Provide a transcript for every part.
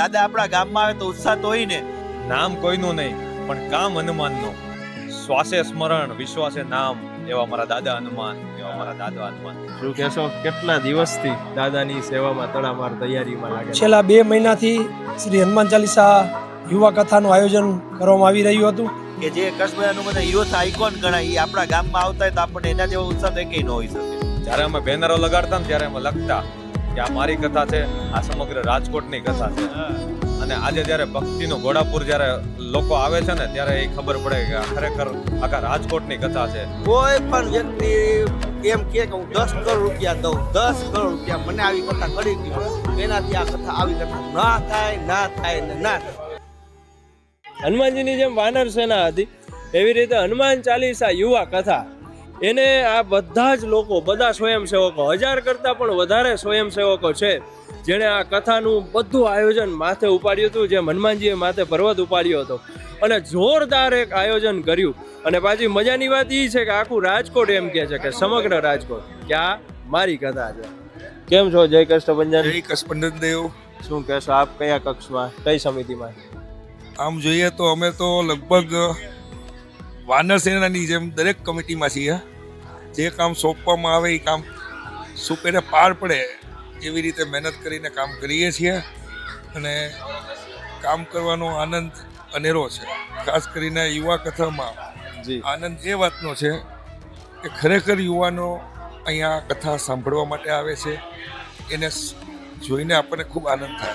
દાદા આપણા ગામમાં આવે તો ઉત્સાહ તો હોય ને. નામ કોઈનું નહીં પણ કામ હનુમાનનું. શ્વાસે સ્મરણ વિશ્વાસે નામ એવા મારા દાદા હનુમાન એવા મારા દાદા હનુમાન. શું કહેશો? કેટલા દિવસથી દાદાની સેવામાં તડામાર તૈયારીમાં લાગે છેલ્લા બે મહિનાથી શ્રી હનુમાન ચાલીસા યુવા કથાનું આયોજન કરવામાં આવી રહ્યું હતું. કે જે કચ્છભાઈનું બધા યુથ આઇકોન ગણાય એ આપણા ગામમાં આવતા હોય તો આપણને એના જેવો ઉત્સાહ તો કંઈ ન હોઈ શકે. જ્યારે અમે બેનરો લગાડતા ને ત્યારે અમે લખતા. કે આ મારી કથા છે આ સમગ્ર રાજકોટની કથા છે. અને આજે જ્યારે ભક્તિનું ઘોડાપુર જ્યારે લોકો આવે છે ને ત્યારે એ ખબર પડે કે ખરેખર આખા રાજકોટની કથા છે. કોઈ પણ વ્યક્તિ એમ કે કે હું દસ કરોડ રૂપિયા દઉં દસ કરોડ રૂપિયા મને આવી કથા કરી દો એનાથી આ કથા આવી કથા ના થાય ના થાય ને ના થાય. હનુમાનજીની જેમ વાનર સેના હતી એવી રીતે હનુમાન ચાલીસા યુવા કથા એને આ બધા જ લોકો બધા સ્વયંસેવકો હજાર કરતાં પણ વધારે સ્વયંસેવકો છે જેણે આ કથાનું બધું આયોજન માથે ઉપાડ્યું હતું જે હનુમાનજીએ માથે પર્વત ઉપાડ્યો હતો. અને જોરદાર એક આયોજન કર્યું. અને પાછી મજાની વાત એ છે કે આખું રાજકોટ એમ કહે છે કે સમગ્ર રાજકોટ કે આ મારી કથા છે. કેમ છો જય કષ્ટભંજન? જય કષ્ટભંજન દેવ. શું કહેશો આપ કયા કક્ષમાં કઈ સમિતિમાં? આમ જોઈએ તો અમે તો લગભગ વાનર સેનાની જેમ દરેક કમિટીમાં છીએ. જે કામ સોંપવામાં આવે એ કામ સુપેરે પાર પડે એવી રીતે મહેનત કરીને કામ કરીએ છીએ અને કામ કરવાનો આનંદ અનેરો છે. ખાસ કરીને યુવા કથામાં જી. આનંદ એ વાતનો છે કે ખરેખર યુવાનો અહીંયા કથા સાંભળવા માટે આવે છે. એને જોઈને આપણને ખૂબ આનંદ થાય.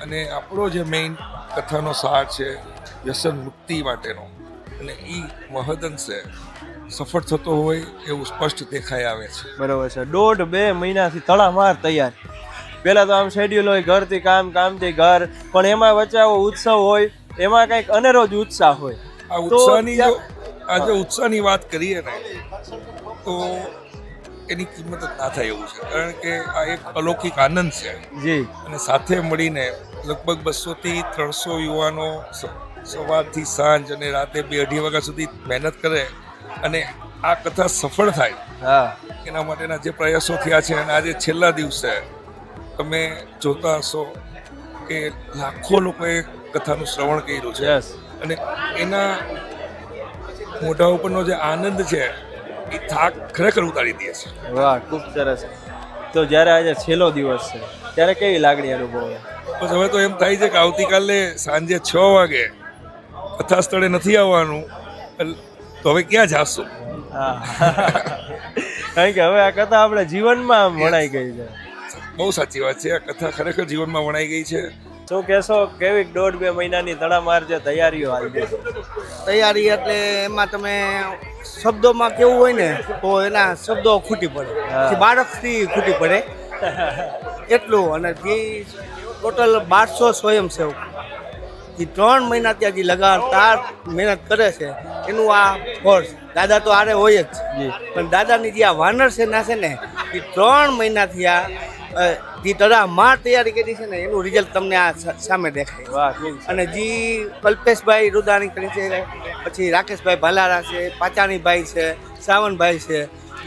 અને આપણો જે મેઇન કથાનો સાર છે વ્યસન મુક્તિ માટેનો. અને એ મહદઅંશે સફળ થતો હોય એવું સ્પષ્ટ દેખાઈ આવે છે. બરોબર છે. દોઢ બે મહિનાથી તડામાર તૈયાર. પહેલાં તો આમ શેડ્યુલ હોય ઘરથી કામ કામથી ઘર પણ એમાં વચ્ચે આવો ઉત્સવ હોય એમાં કંઈક અનેરો જ ઉત્સાહ હોય. આ ઉત્સાહની જો આજે આ જો ઉત્સાહની વાત કરીએ ને તો એની કિંમત જ ના થાય એવું છે. કારણ કે આ એક અલૌકિક આનંદ છે. જી. અને સાથે મળીને લગભગ બસોથી ત્રણસો યુવાનો સવારથી સાંજ અને રાતે બે અઢી વાગ્યા સુધી મહેનત કરે અને આ કથા સફળ થાય. હા. એના માટેના જે પ્રયાસો થયા છે અને આજે છેલ્લા દિવસે તમે જોતા હશો કે લાખો લોકોએ કથાનું શ્રવણ કર્યું છે. અને એના મોઢા ઉપરનો જે આનંદ છે એ થાક ખરેખર ઉતારી દે છે. વાહ ખૂબ સરસ. તો જ્યારે આજે છેલ્લો દિવસ છે ત્યારે કેવી લાગણી અનુભવે? બસ હવે તો એમ થાય છે કે આવતીકાલે સાંજે છ વાગે કથા સ્થળે નથી આવવાનું તો હવે ક્યાં જાશું? કારણ કે હવે આ કથા આપણે જીવનમાં વણાઈ ગઈ છે. બહુ સાચી વાત છે. આ કથા ખરેખર જીવનમાં વણાઈ ગઈ છે. શું કહેશો કેવી દોઢ બે મહિનાની તડામાર જે તૈયારીઓ આવી ગઈ તૈયારી એટલે એમાં તમે શબ્દોમાં કેવું હોય ને તો એના શબ્દો ખૂટી પડે. બાળકથી ખૂટી પડે. એટલું. અને ટોટલ બારસો સ્વયંસેવક. જે ત્રણ મહિના ત્યાંથી લગાતાર મહેનત કરે છે. એનું આ ફળ દાદા તો આરે હોય જ પણ દાદાની જે આ વાનર છે ના છે ને એ ત્રણ મહિનાથી આ જે તડા માર તૈયારી કરી છે ને એનું રિઝલ્ટ તમને આ સામે દેખાય. અને જે કલ્પેશભાઈ રુદાણી કરી છે પછી રાકેશભાઈ ભાલારા છે પાચાણીભાઈ છે સાવનભાઈ છે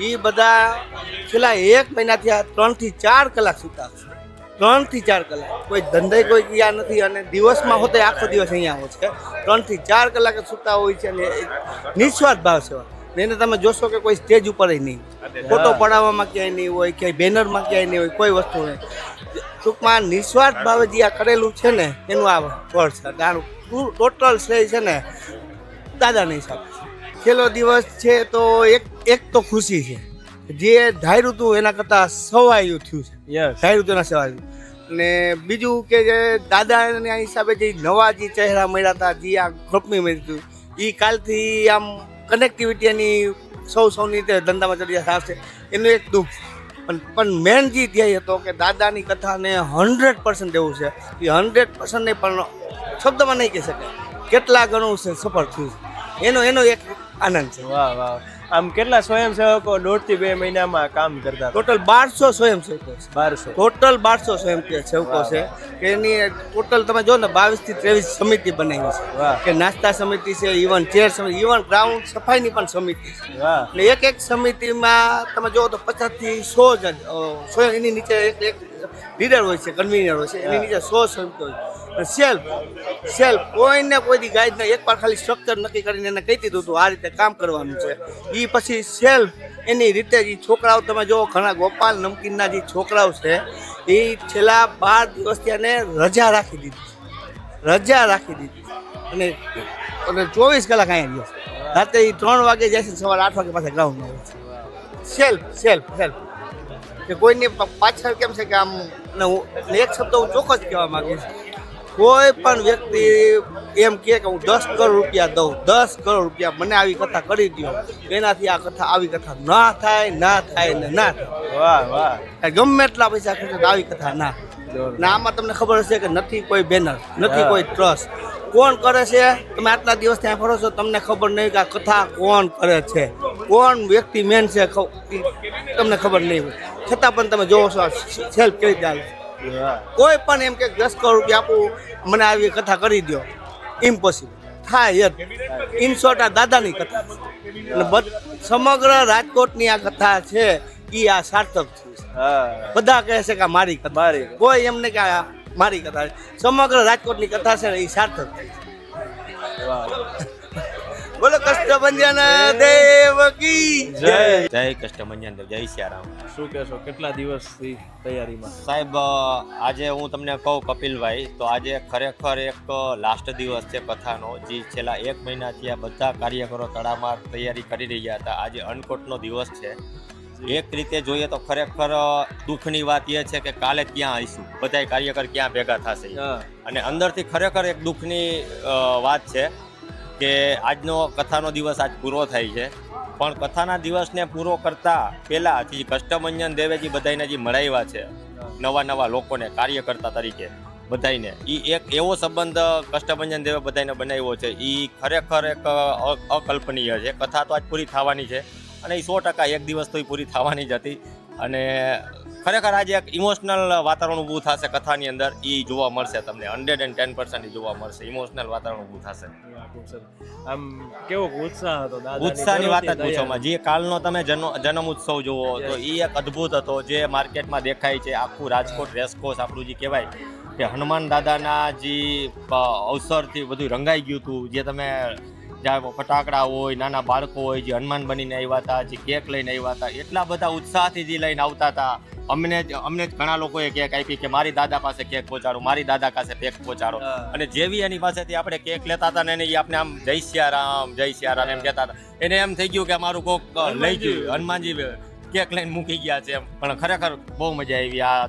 એ બધા છેલ્લા એક મહિનાથી આ ત્રણથી ચાર કલાક સુતા છે. ત્રણથી ચાર કલાક. કોઈ ધંધે કોઈ ગયા નથી અને દિવસમાં હોતે આખો દિવસ અહીંયા હોય છે. ત્રણથી ચાર કલાક સુતા હોય છે અને નિસ્વાર્થ ભાવ સેવા એને તમે જોશો કે કોઈ સ્ટેજ ઉપર નહીં. ફોટો પડાવવામાં ક્યાંય નહીં હોય ક્યાંય બેનરમાં ક્યાંય નહીં હોય કોઈ વસ્તુ નહીં. ટૂંકમાં નિસ્વાર્થ ભાવે જે આ કરેલું છે ને એનું આ ફળ છે. તારું ટોટલ શ્રેય છે ને દાદાની હિસાબે. છેલ્લો દિવસ છે તો એક એક તો ખુશી છે. જે ધાર્યું હતું એના કરતાં સવાયું થયું છે. ધાર્યું હતું એના સવાયું. અને બીજું કે જે દાદાના હિસાબે જે નવા જે ચહેરા મળ્યા હતા જે આ ગ્રુપની મળ્યું હતું એ કાલથી આમ કનેક્ટિવિટી એની સૌ સૌની રીતે ધંધામાં ચડી થશે. એનું એક દુઃખ પણ પણ મેન જે ધ્યેય હતો કે દાદાની કથાને હંડ્રેડ પર્સન્ટ એવું છે. એ હંડ્રેડ પર્સન્ટ નહીં પણ શબ્દમાં નહીં કહી શકાય. કેટલા ગણું છે સફળ થયું છે. એનો એનો એક આનંદ છે. વાહ વાહ. આમ કેટલા સ્વયંસેવકો દોઢથી બે મહિનામાં કામ કરતા ટોટલ બારસો સ્વયંસેવકો છે. બારસો. ટોટલ બારસો સ્વયંસેવકો છે કે એની ટોટલ તમે જો ને બાવીસથી ત્રેવીસ સમિતિ બનાવી છે. કે નાસ્તા સમિતિ છે ઇવન ચેર સમિતિ ઇવન ગ્રાઉન્ડ સફાઈની પણ સમિતિ છે. એટલે એક એક સમિતિમાં તમે જુઓ તો પચાસથી સો જ સો એની નીચે એક એક લીડર હોય છે કન્વીનર હોય છે. એની નીચે સો સમિતિ હોય સેલ્ફ સેલ્ફ. કોઈને કોઈ દી ગાઈડ એક એકવાર ખાલી સ્ટ્રક્ચર નક્કી કરીને એને કહી દીધું હતું આ રીતે કામ કરવાનું છે. એ પછી સેલ્ફ, એની રીતે જે છોકરાઓ, તમે જો ઘણા ગોપાલ નમકીનના જે છોકરાઓ છે એ છેલ્લા બાર દિવસથી એને રજા રાખી દીધી. રજા રાખી દીધી. અને અને ચોવીસ કલાક અહીંયા રહ્યો. રાતે એ ત્રણ વાગે જાય છે સવારે આઠ વાગે પાછા ગ્રાઉન્ડમાં આવે છે. Self self self. કે કોઈની પાછળ કેમ છે કે આમ એક શબ્દ હું ચોક્કસ કહેવા માંગીશ કોઈ પણ વ્યક્તિ એમ કહે કે હું દસ કરોડ રૂપિયા દઉં દસ કરોડ રૂપિયા મને આવી કથા કરી દો એનાથી આ કથા આવી કથા ના થાય ના થાય ને ના થાય. વાહ વાહ. ગમે એટલા પૈસા ખર્ચે આવી કથા ના. ના આમાં તમને ખબર હશે કે નથી કોઈ બેનર નથી કોઈ ટ્રસ્ટ કોણ કરે છે? તમે આટલા દિવસ ત્યાં ફરો છો તમને ખબર નહીં કે આ કથા કોણ કરે છે? કોણ વ્યક્તિ મેન છે? તમને ખબર નહીં છતાં પણ તમે જોવો છો સેલ્ફ કેવી. વાહ કોઈ પણ એમ કે દસ કરોડ રૂપિયા આપું મને આવી કથા કરી દો ઇમ્પોસિબલ થાય જ ઇન શોર્ટ આ દાદાની કથા છે. અને સમગ્ર રાજકોટની આ કથા છે એ આ સાર્થક છે. બધા કહે છે કે મારી કથા કોઈ એમને કે મારી કથા સમગ્ર રાજકોટની કથા છે ને એ સાર્થક છે. વાહ. બોલો કષ્ટભંજન દેવ કી જય. જય. કષ્ટભંજન દેવ જય સિયારામ. શું કહેશો કેટલા દિવસથી તૈયારીમાં? સાહેબ આજે હું તમને કહું કપિલભાઈ તો આજે ખરેખર એક લાસ્ટ દિવસ છે કથાનો જે છેલ્લા એક મહિનાથી આ બધા કાર્યકરો તડામાર તૈયારી કરી રહ્યા હતા. આજે અન્નકોટનો દિવસ છે. એક રીતે જોઈએ તો ખરેખર દુઃખની વાત એ છે કે કાલે ક્યાં આવીશું? બધાય કાર્યકર ક્યાં ભેગા થશે? અને અંદરથી ખરેખર એક દુઃખની વાત છે. કે આજનો કથાનો દિવસ આજ પૂરો થાય છે. પણ કથાના દિવસને પૂરો કરતા પહેલા જે કષ્ટમંજન દેવેજી બધાને જે મળાવ્યા છે, નવા નવા લોકોને, કાર્યકર્તા તરીકે બધાને એ એક એવો સંબંધ કષ્ટભંજન દેવે બધાને બનાવ્યો છે. એ ખરેખર એક અકલ્પનીય છે. કથા તો આજ પૂરી થવાની છે અને એ સો ટકા એક દિવસ તો એ પૂરી થવાની જ હતી. અને ખરેખર આજે એક ઇમોશનલ વાતાવરણ ઊભું થશે કથાની અંદર એ જોવા મળશે તમને. હંડ્રેડ એન્ડ ટેન પર્સન્ટ જોવા મળશે. ઇમોશનલ વાતાવરણ ઊભું થશે. આમ કેવો ઉત્સાહ હતો ઉત્સાહની વાત જ પૂછોમાં જે કાલનો તમે જન્મ જન્મ ઉત્સવ જુઓ તો એ એક અદ્ભુત હતો. જે માર્કેટમાં દેખાય છે આખું રાજકોટ રેસકોર્સ આપણું જે કહેવાય કે હનુમાન દાદાના જે અવસરથી બધું રંગાઈ ગયું હતું જે તમે જ્યાં ફટાકડા હોય નાના બાળકો હોય જે હનુમાન બનીને આવ્યા હતા જે કેક લઈને આવ્યા હતા એટલા બધા ઉત્સાહથી જે લઈને આવતા હતા. અમને જ અમને જ ઘણા લોકોએ કેક આપી કે મારી દાદા પાસે કેક પહોંચાડો મારી દાદા પાસે કેક પહોંચાડો. અને જેવી એની પાસેથી આપણે કેક લેતા હતા ને એને એ આપણે આમ જય સિયારામ જય સિયારામ એમ કહેતા હતા. એને એમ થઈ ગયું કે મારું કોક લઈ ગયું હનુમાનજી કેક લઈને મૂકી ગયા છે એમ. પણ ખરેખર બહુ મજા આવી. આ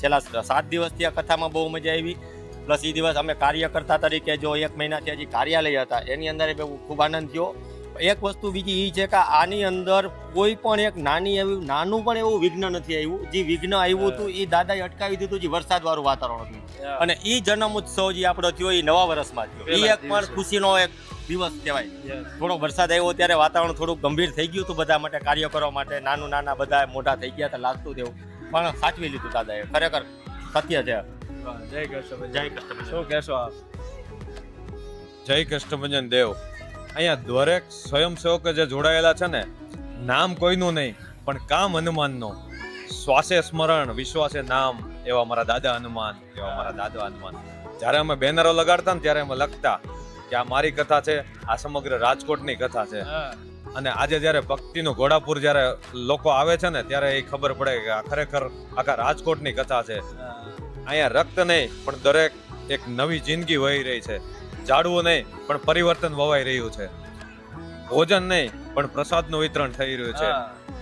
છેલ્લા સાત દિવસથી આ કથામાં બહુ મજા આવી. પ્લસ એ દિવસ અમે કાર્યકર્તા તરીકે જો એક મહિનાથી હજી કાર્યાલય હતા એની અંદર ખૂબ આનંદ થયો. એક વસ્તુ બીજી એ છે કે આની અંદર કોઈ પણ એક નાની એવી નાનું પણ એવું વિઘ્ન નથી આવ્યું. જે વિઘ્ન આવ્યું હતું એ દાદાએ અટકાવી દીધું જે વરસાદવાળું વાતાવરણ હતું. અને એ જન્મ ઉત્સવ જે આપણો થયો એ નવા વર્ષમાં થયો. એ એક પણ ખુશીનો એક દિવસ કહેવાય. થોડો વરસાદ આવ્યો ત્યારે વાતાવરણ થોડું ગંભીર થઈ ગયું હતું બધા માટે કાર્ય કરવા માટે. નાનું નાના બધા મોટા થઈ ગયા હતા લાગતું તેવું. પણ સાચવી લીધું દાદાએ. ખરેખર સત્ય છે. જય કૃષ્ણ જય કૃષ્ણ શું કહેશો આપ? જય કષ્ટભંજન દેવ. અહીંયા દરેક સ્વયંસેવક જે જોડાયેલા છે ને નામ કોઈનું નહીં પણ કામ હનુમાનનો. શ્વાસે સ્મરણ વિશ્વાસે નામ એવા મારા દાદા હનુમાન એવા મારા દાદા હનુમાન. જ્યારે અમે બેનરો લગાડતા ને ત્યારે અમે લખતા કે આ મારી કથા છે આ સમગ્ર રાજકોટની કથા છે. અને આજે જ્યારે ભક્તિનું ઘોડાપુર જ્યારે લોકો આવે છે ને ત્યારે એ ખબર પડે કે આ ખરેખર આખા રાજકોટની કથા છે. અહીંયા રક્ત નહીં પણ દરેક એક નવી જિંદગી વહી રહી છે. ઝાડવું નહીં પણ પરિવર્તન વવાઈ રહ્યું છે. ભોજન નહીં પણ પ્રસાદનું વિતરણ થઈ રહ્યું છે.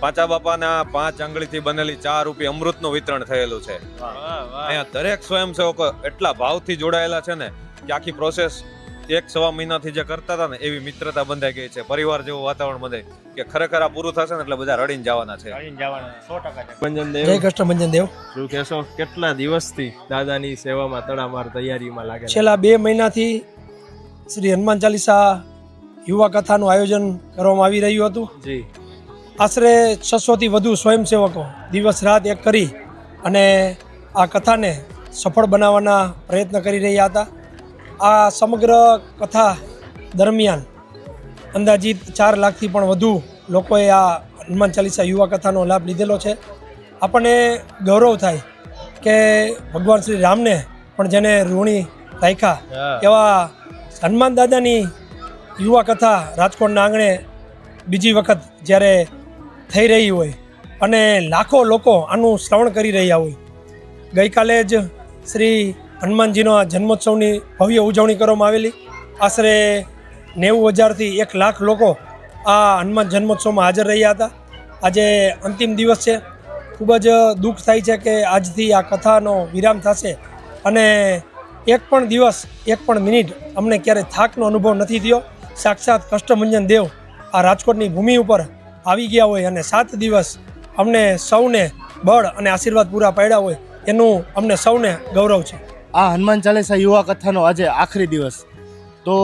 પાચા બાપાના પાંચ આંગળીથી બનેલી ચા રૂપી અમૃતનું વિતરણ થયેલું છે. અહીંયા દરેક સ્વયંસેવકો એટલા ભાવથી જોડાયેલા છે ને કે આખી પ્રોસેસ એક સવા મહિનાથી જે કરતા હતા ને એવી મિત્રતા બંધાઈ ગઈ છે. પરિવાર જેવું વાતાવરણ બંધાય કે ખરેખર આ પૂરું થશે ને એટલે બધા રડીને જવાના છે. રહીને જવાના સો ટકા છે. ભંજન જય દેવ. કષ્ટભંજન શું કહેશો? કેટલા દિવસથી દાદાની સેવામાં તડામાર તૈયારીમાં લાગે છેલ્લા બે મહિનાથી શ્રી હનુમાન ચાલીસા યુવા કથાનું આયોજન કરવામાં આવી રહ્યું હતું. જી. આશરે છસોથી વધુ સ્વયંસેવકો દિવસ રાત એક કરી અને આ કથાને સફળ બનાવવાના પ્રયત્ન કરી રહ્યા હતા. આ સમગ્ર કથા દરમિયાન અંદાજિત ચાર લાખથી પણ વધુ લોકોએ આ હનુમાન ચાલીસા યુવા કથાનો લાભ લીધેલો છે આપણને ગૌરવ થાય કે ભગવાન શ્રી રામને પણ જેને ઋણી રાખ્યા. એવા હનુમાન દાદાની યુવા કથા રાજકોટના આંગણે બીજી વખત જ્યારે થઈ રહી હોય અને લાખો લોકો આનું શ્રવણ કરી રહ્યા હોય ગઈકાલે જ શ્રી હનુમાનજીનો આ જન્મોત્સવની ભવ્ય ઉજવણી કરવામાં આવેલી. આશરે નેવું હજારથી એક લાખ લોકો આ હનુમાન જન્મોત્સવમાં હાજર રહ્યા હતા. આજે અંતિમ દિવસ છે. ખૂબ જ દુઃખ થાય છે કે આજથી આ કથાનો વિરામ થશે અને એક પણ દિવસ, એક પણ મિનિટ અમને ક્યારેય થાકનો અનુભવ નથી થયો. સાક્ષાત કષ્ટભંજન દેવ આ રાજકોટની ભૂમિ ઉપર આવી ગયા હોય અને સાત દિવસ અમને સૌને બળ અને આશીર્વાદ પૂરા પાડ્યા હોય એનું અમને સૌને ગૌરવ છે. આ હનુમાન ચાલીસા યુવા કથાનો આજે આખરી દિવસ. તો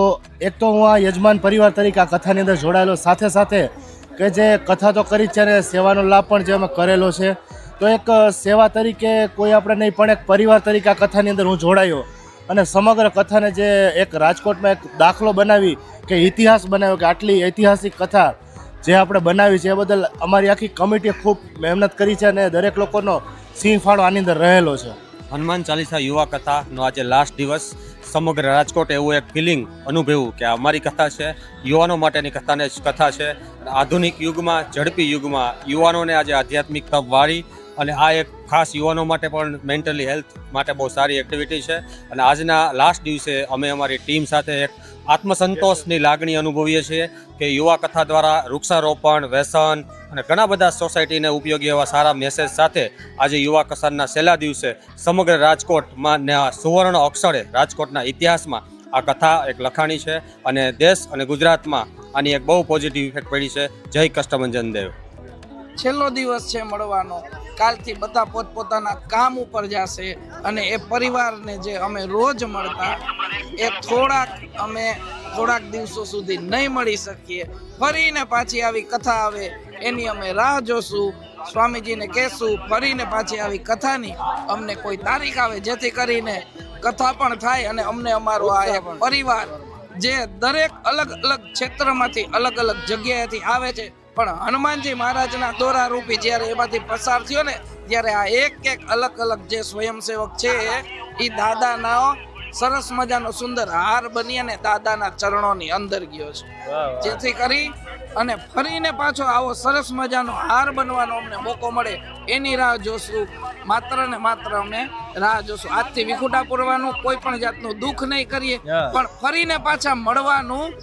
એક તો હું આ યજમાન પરિવાર તરીકે આ કથાની અંદર જોડાયેલો સાથે સાથે કે જે કથા તો કરી છે અને સેવાનો લાભ પણ જે અમે કરેલો છે. તો એક સેવા તરીકે કોઈ આપણે નહીં, પણ એક પરિવાર તરીકે આ કથાની અંદર હું જોડાયો. અને સમગ્ર કથાને જે એક રાજકોટમાં એક દાખલો બનાવી કે ઇતિહાસ બનાવ્યો કે આટલી ઐતિહાસિક કથા જે આપણે બનાવી છે એ બદલ અમારી આખી કમિટીએ ખૂબ મહેનત કરી છે અને દરેક લોકોનો સિંહ ફાળો આની અંદર રહેલો છે. હનુમાન ચાલીસા યુવા કથાનો આજે લાસ્ટ દિવસ. સમગ્ર રાજકોટ એવું એક ફિલિંગ અનુભવ્યું કે અમારી કથા છે, યુવાનો માટેની કથાને જ કથા છે. આધુનિક યુગમાં, ઝડપી યુગમાં યુવાનોને આજે આધ્યાત્મિક તપ વાળી અને આ એક ખાસ યુવાનો માટે પણ મેન્ટલી હેલ્થ માટે બહુ સારી એક્ટિવિટી છે. અને આજના લાસ્ટ દિવસે અમે અમારી ટીમ સાથે એક આત્મસંતોષની લાગણી અનુભવીએ છીએ કે યુવા કથા દ્વારા વૃક્ષારોપણ, વ્યસન અને ઘણા બધા સોસાયટીને ઉપયોગી એવા સારા મેસેજ સાથે આજે યુવા કસાનના છેલ્લા દિવસે સમગ્ર રાજકોટમાં ને આ સુવર્ણ અક્ષરે રાજકોટના ઇતિહાસમાં આ કથા એક લખાણી છે અને દેશ અને ગુજરાતમાં આની એક બહુ પોઝિટિવ ઇફેક્ટ પડી છે. જય કષ્ટમંજન દેવ. છેલ્લો દિવસ છે મળવાનો. કાલથી બધા પોતપોતાના કામ ઉપર જશે અને એ પરિવારને જે અમે રોજ મળતા એ થોડાક અમે થોડાક દિવસો સુધી નહીં મળી શકીએ. ફરીને પાછી આવી કથા આવે એની અમે રાહ જોશું. સ્વામીજીને કહેશું ફરીને પાછી આવી કથાની અમને કોઈ તારીખ આવે જેથી કરીને કથા પણ થાય અને અમને અમારો આ એક પરિવાર જે દરેક અલગ અલગ ક્ષેત્રમાંથી અલગ અલગ જગ્યાએથી આવે છે પણ હનુમાનજી મહારાજના દોરા રૂપી જ્યારે એમાંથી પસાર થયો ને ત્યારે આ એક એક અલગ અલગ જે સ્વયંસેવક છે એ દાદાના સરસ મજાનો સુંદર હાર બની અને દાદાના ચરણોની અંદર ગયો છે. જેથી કરી અને ફરીને પાછો આવો સરસ મજાનો હાર બનવાનો અમને મોકો મળે એની રાહ જોશું. માત્ર ને માત્ર અમે રાહ જોશું. આજથી વિખુટા પૂરવાનું કોઈ પણ જાતનું દુઃખ નહીં કરીએ પણ ફરીને પાછા મળવાનું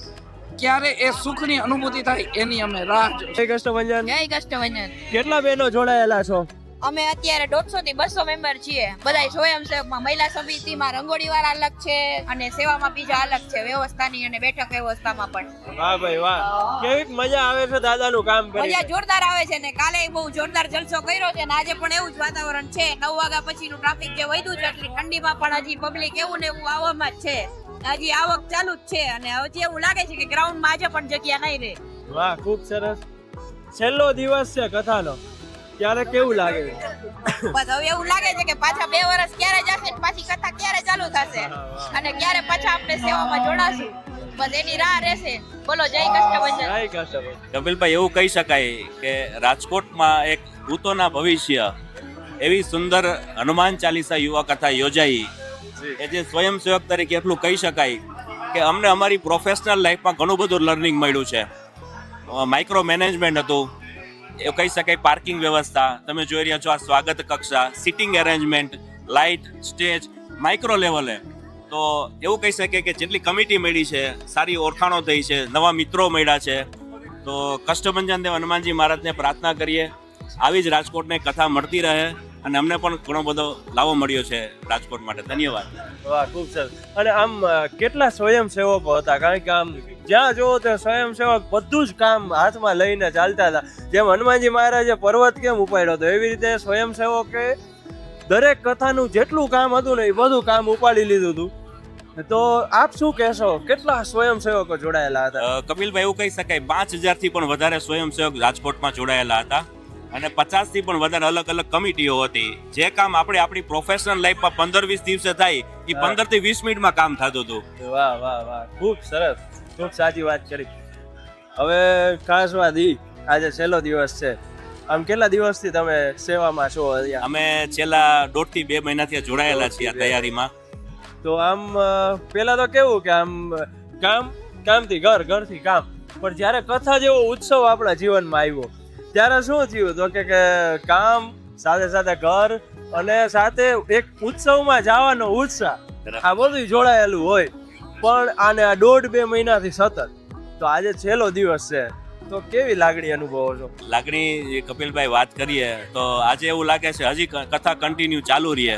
ક્યારે એ સુખની અનુભૂતિ થાય એની અમે રાહ જય કષ્ટભંજન. જય કષ્ટભંજન. કેટલા બહેનો જોડાયેલા છો? અમે અત્યારે દોઢસો થી બસો મેમ્બર છીએ. બધા સ્વયંસેવકમાં મહિલા સમિતિમાં રંગોળી વાળા અલગ છે અને સેવામાં બીજા અલગ છે વ્યવસ્થાની અને બેઠક વ્યવસ્થામાં પણ. વાહ ભાઈ વાહ. કેવી મજા આવે છે દાદાનું કામ મજા જોરદાર આવે છે ને. કાલે બહુ જોરદાર જલસો કર્યો છે ને આજે પણ એવું જ વાતાવરણ છે. નવ વાગ્યા પછીનું ટ્રાફિક જે વધ્યું છે એટલી ઠંડીમાં પણ હજી પબ્લિક એવું ને એવું આવવામાં જ છે. હજી આવક ચાલુ જ છે અને હજી એવું લાગે છે કે ગ્રાઉન્ડમાં આજે પણ જગ્યા નહીં રહે. વાહ ખૂબ સરસ. છેલ્લો દિવસ છે કથાનો. ત્યારે કેવું લાગે? બસ હવે એવું લાગે છે કે પાછા બે વર્ષ ક્યારે જશે પાછી કથા ક્યારે ચાલુ થશે? અને ક્યારે પાછા આપણે સેવામાં જોડાશું? બસ એની રાહ રહેશે. બોલો જય કષ્ટભંજન. જય કષ્ટભંજન. કપિલભાઈ એવું કહી શકાય કે રાજકોટમાં એક ભૂતોના ભવિષ્ય એવી સુંદર હનુમાન ચાલીસા યુવા કથા યોજાઈ. કે જે સ્વયંસેવક તરીકે એટલું કહી શકાય કે અમને અમારી પ્રોફેશનલ લાઈફમાં ઘણું બધું લર્નિંગ મળ્યું છે. માઇક્રો મેનેજમેન્ટ હતું. એ કહી શકાય પાર્કિંગ વ્યવસ્થા. તમે જોઈ રહ્યા છો આ સ્વાગત કક્ષા sitting arrangement light stage micro લેવલે તો એવું કહી શકીએ કે જેટલી કમિટી મળી છે, સારી ઓળખાણો થઈ છે, નવા મિત્રો મળ્યા છે, તો કષ્ટભંજન દેવ હનુમાનજી મહારાજને પ્રાર્થના કરીએ. આવી જ રાજકોટને કથા મળતી રહે. અને અમને પણ ઘણો બધો લાવો મળ્યો છે રાજકોટ માટે. ધન્યવાદ. વાહ ખૂબ સરસ. અને આમ કેટલા સ્વયંસેવકો હતા? કારણ કે આમ જ્યાં જોવો ત્યાં સ્વયંસેવક બધું જ કામ હાથમાં લઈને ચાલતા હતા. જેમ હનુમાનજી મહારાજે પર્વત કેમ ઉપાડ્યો હતો? એવી રીતે સ્વયંસેવકે દરેક કથાનું જેટલું કામ હતું ને એ બધું કામ ઉપાડી લીધું હતું. તો આપ શું કહેશો? કેટલા સ્વયંસેવકો જોડાયેલા હતા? કપિલભાઈ એવું કહી શકાય પાંચ હજારથી પણ વધારે સ્વયંસેવક રાજકોટમાં જોડાયેલા હતા. અને પચાસથી પણ વધારે અલગ અલગ કમિટીઓ હતી. જે કામ આપણે આપણી પ્રોફેશનલ લાઈફમાં પંદર વીસ દિવસે થાય એ. પંદરથી વીસ મિનિટમાં કામ થતું હતું. વાહ વાહ વાહ. ખૂબ સરસ. ખૂબ સાચી વાત કરી. હવે ખાસ વાત ઈ આજે છેલ્લો દિવસ છે. આમ કેટલા દિવસથી તમે સેવામાં છો અમે છેલ્લા દોઢથી બે મહિનાથી જોડાયેલા છીએ આ તૈયારીમાં. તો આમ પેલા તો કેવું કે આમ કામ કામથી ઘર ઘરથી કામ. પણ જ્યારે કથા જેવો ઉત્સવ આપણા જીવનમાં આવ્યો ત્યારે શું થયું? તો કે કામ સાથે સાથે ઘર અને સાથે એક ઉત્સવમાં જવાનો ઉત્સાહ. આ બધું જોડાયેલું હોય. પણ આને આ દોઢ બે મહિનાથી સતત. તો આજે છેલ્લો દિવસ છે. તો કેવી લાગણી અનુભવો છો? લાગણી કપિલભાઈ વાત કરીએ તો આજે એવું લાગે છે હજી કથા કન્ટિન્યુ ચાલુ રહીએ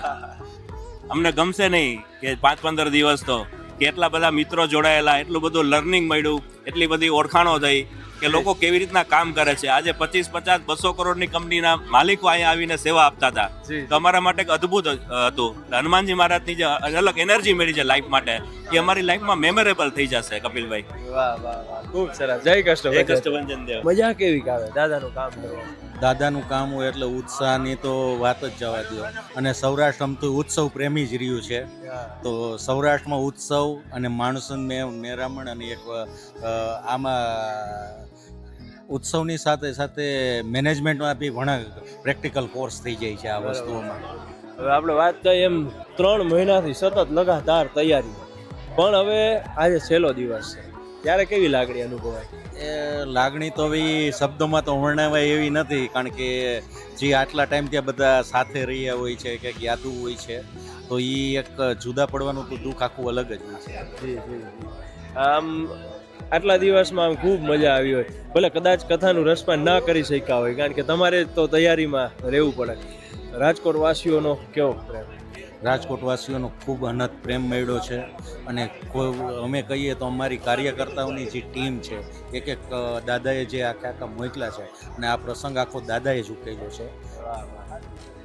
અમને ગમશે નહીં કે પાંચ પંદર દિવસ તો. કે એટલા બધા મિત્રો જોડાયેલા એટલું બધું લર્નિંગ મળ્યું એટલી બધી ઓળખાણો થઈ. કે લોકો કેવી રીતના કામ કરે છે? આજે પચીસ પચાસ બસો કરોડની કંપનીના માલિકો અહીંયા આવીને સેવા આપતા હતા. તો અમારા માટે એક અદ્ભુત હતું. હનુમાનજી મહારાજની જે અલગ એનર્જી મળી છે લાઈફ માટે એ અમારી લાઈફમાં મેમોરેબલ થઈ જશે કપિલભાઈ. વાહ વાહ વાહ. ખૂબ સરસ. જય કૃષ્ણ જય. કષ્ટભંજન દેવ. મજા કેવી આવે? દાદાનું કામ કરવાનું દાદાનું કામ હોય એટલે ઉત્સાહની તો વાત જ જવા દો અને સૌરાષ્ટ્ર આમ તો ઉત્સવ પ્રેમી જ રહ્યું છે. તો સૌરાષ્ટ્રમાં ઉત્સવ અને માણસન મેરામણ અને એક આમાં ઉત્સવની સાથે સાથે મેનેજમેન્ટમાં બી ઘણા પ્રેક્ટિકલ કોર્સ થઈ જાય છે આ વસ્તુઓમાં. હવે આપણે વાત કરીએ એમ ત્રણ મહિનાથી સતત લગાતાર તૈયારી. પણ હવે આજે છેલ્લો દિવસ છે. ત્યારે કેવી લાગણી અનુભવાય? એ લાગણી તો હવે શબ્દોમાં તો વર્ણવાય એવી નથી કારણ કે જે આટલા ટાઈમ ત્યાં બધા સાથે રહ્યા હોય છે કંઈક યાદું હોય છે તો એ એક જુદા પડવાનું તો દુઃખ આખું અલગ જ હોય છે. આમ આટલા દિવસમાં આમ ખૂબ મજા આવી હોય. ભલે કદાચ કથાનું રસપાન ના કરી શક્યા હોય, કારણ કે તમારે તો તૈયારીમાં રહેવું પડે. રાજકોટ વાસીઓનો કેવો પ્રેમ? રાજકોટ વાસીઓનો ખૂબ અનહદ પ્રેમ મળ્યો છે અને અમે કહીએ તો અમારી કાર્યકર્તાઓની જે ટીમ છે, એક એક દાદાએ જે આખા આખા મોકલા છે અને આ પ્રસંગ આખો દાદાએ જ ઉકેલ્યો છે.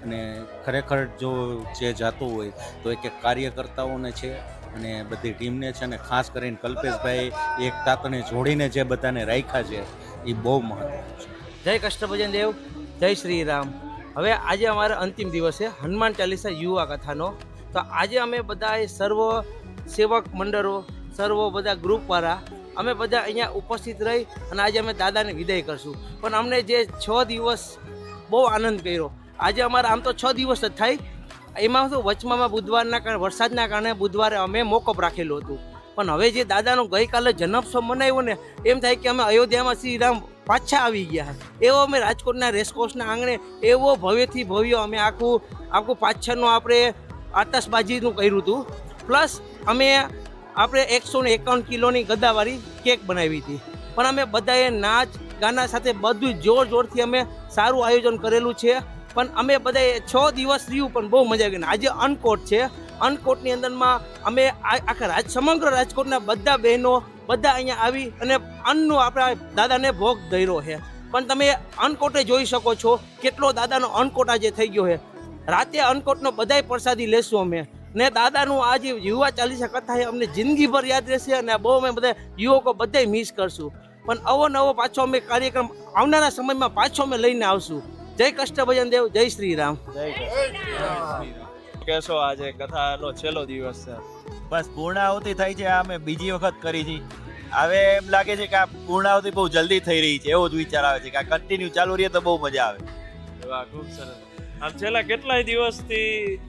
અને ખરેખર જો જે જાતું હોય તો એક એક કાર્યકર્તાઓને છે અને બધી ટીમને છે અને ખાસ કરીને કલ્પેશભાઈ, એક તાતને જોડીને જે બધાને રાખ્યા છે, એ બહુ મહત્વનું છે. જય કષ્ટભજન દેવ, જય શ્રી રામ હવે આજે અમારો અંતિમ દિવસ છે, હનુમાન ચાલીસા યુવા કથાનો. તો આજે અમે બધાએ સર્વ સેવક મંડળો, સર્વ બધા ગ્રુપવાળા અમે બધા અહીંયા ઉપસ્થિત રહી અને આજે અમે દાદાને વિદાય કરશું. પણ અમને જે છ દિવસ બહુ આનંદ કર્યો. આજે અમારા આમ તો છ દિવસ જ થાય એમાં શું વચમાં બુધવારના કારણે, વરસાદના કારણે બુધવારે અમે મોકઅપ રાખેલું હતું. પણ હવે જે દાદાનો ગઈકાલે જન્મોત્સવ મનાવ્યો ને, એમ થાય કે અમે અયોધ્યામાં શ્રી રામ પાછા આવી ગયા. એવો અમે રાજકોટના રેસકોર્સના આંગણે, એવો ભવ્યથી ભવ્ય અમે આખું આખું પાછળનું આપણે આતશબાજીનું કર્યું હતું. પ્લસ અમે આપણે એકસો ને એકાવન કિલોની ગદાવાળી કેક બનાવી હતી. પણ અમે બધાએ નાચ ગાના સાથે બધું જોર જોરથી અમે સારું આયોજન કરેલું છે. પણ અમે બધાએ છ દિવસ રહ્યું, પણ બહુ મજા આવી આજે અનકોટ છે. અનકોટની અંદરમાં અમે આખા રાજ સમગ્ર રાજકોટના બધા બહેનો બધા અહીંયા આવી અને અન્નનો આપણા દાદાને ભોગ ધર્યો છે. પણ તમે અનકોટે જોઈ શકો છો કેટલો દાદાનો અનકોટ આજે થઈ ગયો છે. રાતે અનકોટનો બધાય પ્રસાદી લેશું અમે. ને દાદાનું આ જે યુવા ચાલીસા કથા એ અમને જિંદગીભર યાદ રહેશે અને બહુ અમે બધા યુવકો બધાય મિસ કરશું. પણ અવો નવો પાછો અમે કાર્યક્રમ આવનારા સમયમાં પાછો અમે લઈને આવશું. જય કષ્ટભજન દેવ જય શ્રી રામ. જય કેશો આજે કથાનો છેલ્લો દિવસ છે. બસ પૂર્ણાહુતિ થઈ છે અમે બીજી વખત કરી છે. હવે એમ લાગે છે કે આ પૂર્ણાહુતિ બહુ જલ્દી થઈ રહી છે એવો જ વિચાર આવે છે કે આ કન્ટિન્યુ ચાલુ રહીએ તો બહુ મજા આવે. વાહ ખૂબ સરસ. આમ છેલ્લા કેટલાય દિવસથી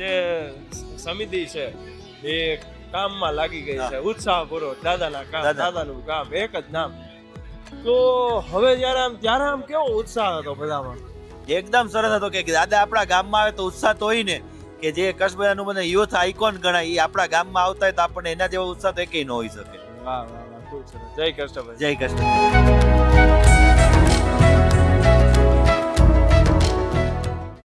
જે સમિતિ છે એ કામમાં લાગી ગઈ છે. ઉત્સાહપૂર્વક દાદાના કામ દાદાનું કામ એક જ નામ. તો હવે જ્યારે આમ ત્યારે આમ કેવો ઉત્સાહ હતો બધામાં? એકદમ સરસ હતો કે દાદા આપણા ગામમાં આવે તો ઉત્સાહ તો હોય ને. કે જે કચ્છભાઈનું મને યુથ આઇકોન ગણાય એ આપણા ગામમાં આવતા હોય તો આપણને એના જેવો ઉત્સાહ તો એકેય ન હોઈ શકે. વાહ વાહ વાહ ખૂબ સરસ. જય કૃષ્ણભાઈ. જય કૃષ્ણ